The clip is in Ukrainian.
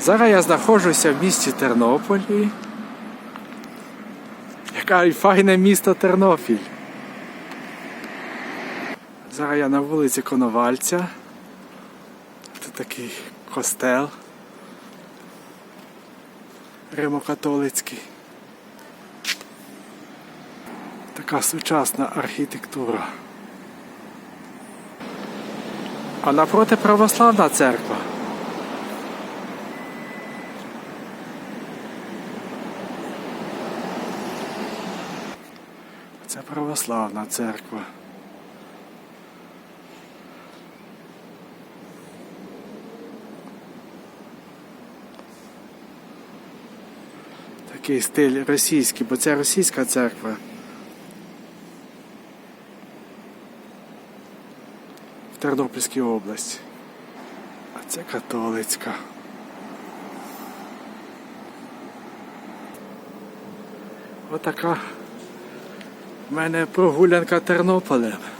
Зараз я знаходжуся в місті Тернополі. Яке файне місто Тернопіль. Зараз я на вулиці Коновальця. Тут такий костел. Римокатолицький. Така сучасна архітектура. А напроти православна церква. Це православна церква. Такий стиль російський, бо це російська церква. В Тернопільській області. А це католицька. Отака мене прогулянка Тернополем.